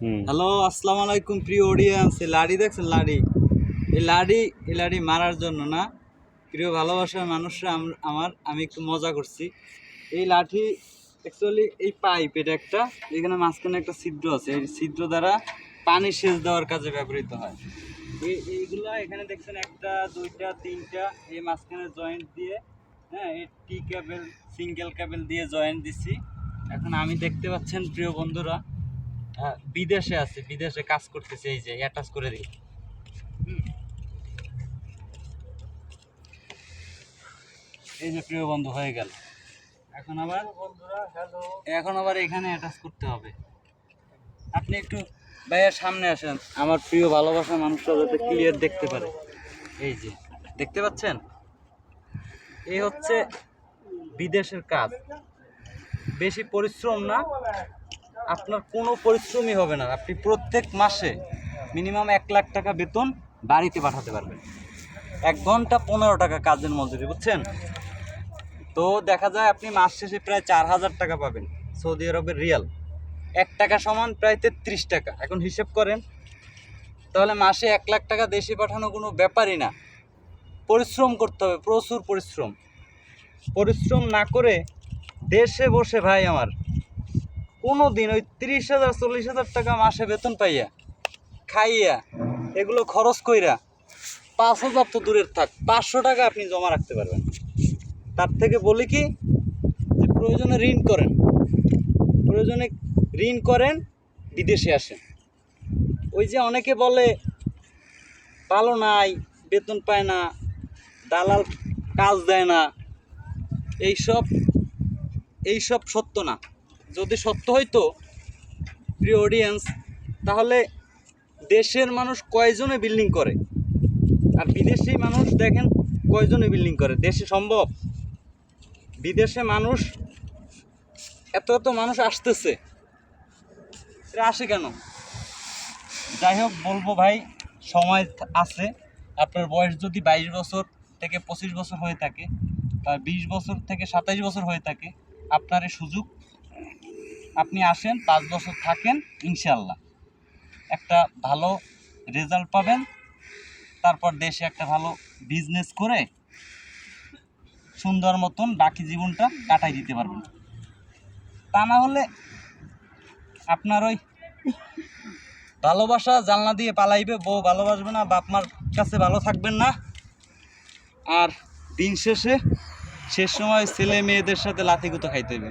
Hello, আসসালামু আলাইকুম প্রিয় অডিয়েন্স এই লাড়ি দেখছেন, লাড়ি? এই লাড়ি এই লাড়ি মারার জন্য না? প্রিয় ভালোবাসার মানুষরা আমার, আমি একটু মজা করছি। এই লাঠি অ্যাকচুয়ালি এই পাইপ এটা একটা, এখানে মাঝখানে একটা ছিদ্র আছে। এই ছিদ্র দ্বারা পানি সেচ দেওয়ার কাজে ব্যবহৃত হয়। এই, এইগুলা এখানে দেখছেন একটা, দুইটা, তিনটা, এই মাঝখানে জয়েন্ট দিয়ে হ্যাঁ এই টি কেবল সিঙ্গেল কেবল দিয়ে জয়েন্ট দিছি। এখন আমি দেখতে পাচ্ছেন প্রিয় বন্ধুরা বিদেশে আছে, বিদেশে কাজ করতেছে, এই যে, অ্যাটাচ করে দিই। এই যে প্রিয় বন্ধু, হয়ে গেল। এখন আবার এখন আবার এখানে অ্যাটাচ করতে হবে। আপনি একটু ভাইয়া সামনে আসেন, আমার প্রিয় ভালোবাসার মানুষরা যাতে ক্লিয়ার দেখতে পারে। এই যে, দেখতে পাচ্ছেন? এই হচ্ছে বিদেশের কাজ। বেশি পরিশ্রম না আপনার কোনো পরিশ্রমই হবে না। আপনি প্রত্যেক মাসে মিনিমাম এক লাখ টাকা বেতন বাড়িতে পাঠাতে পারবেন। এক ঘণ্টা পনেরো টাকা কাজের মজুরি, বুঝছেন? তো দেখা যায় আপনি মাস শেষে প্রায় চার হাজার টাকা পাবেন, সৌদি আরবের রিয়াল। এক টাকা সমান প্রায় তেত্রিশ টাকা। এখন হিসেব করেন, তাহলে মাসে এক লাখ টাকা দেশে পাঠানো কোনো ব্যাপারই না। পরিশ্রম করতে হবে, প্রচুর পরিশ্রম। পরিশ্রম না করে দেশে বসে ভাই আমার কোনো দিন ওই তিরিশ হাজার, চল্লিশ হাজার টাকা মাসে বেতন পাইয়া, খাইয়া, এগুলো খরচ কইরা পাঁচ হাজার তো দূরের থাক, পাঁচশো টাকা আপনি জমা রাখতে পারবেন। তার থেকে বলি কি, যে প্রয়োজনে ঋণ করেন। প্রয়োজনে ঋণ করেন, বিদেশে আসেন। ওই যে অনেকে বলে, ভালো নাই, বেতন পায় না, দালাল কাজ দেয় না, এইসব এইসব সত্য না। যদি সত্য হইতো প্রিয় অডিয়েন্স তাহলে দেশের মানুষ কয়জনে বিল্ডিং করে? আর বিদেশি মানুষ দেখেন কয়জনে বিল্ডিং করে? দেশে সম্ভব? বিদেশে মানুষ, এত এত মানুষ আসতেছে। এরা আসে কেন? যাই হোক, বলব ভাই, সময় আছে। আপনার বয়স যদি বাইশ বছর থেকে পঁচিশ বছর হয়ে থাকে, বা বিশ বছর থেকে সাতাইশ বছর হয়ে থাকে, আপনার এই সুযোগ আপনি আসেন, পাঁচ বছর থাকেন ইনশাল্লাহ একটা ভালো রেজাল্ট পাবেন, তারপর দেশে একটা ভালো বিজনেস করে সুন্দর মতন বাকি জীবনটা কাটাই দিতে পারবেন। তা না হলে আপনার ওই ভালোবাসা জানলা দিয়ে পালাইবে, বউ ভালোবাসবে না, বাপ মার কাছে ভালো থাকবেন না। আর দিন শেষে, শেষ সময় ছেলে মেয়েদের সাথে লাথি গুতো খাইতে হবে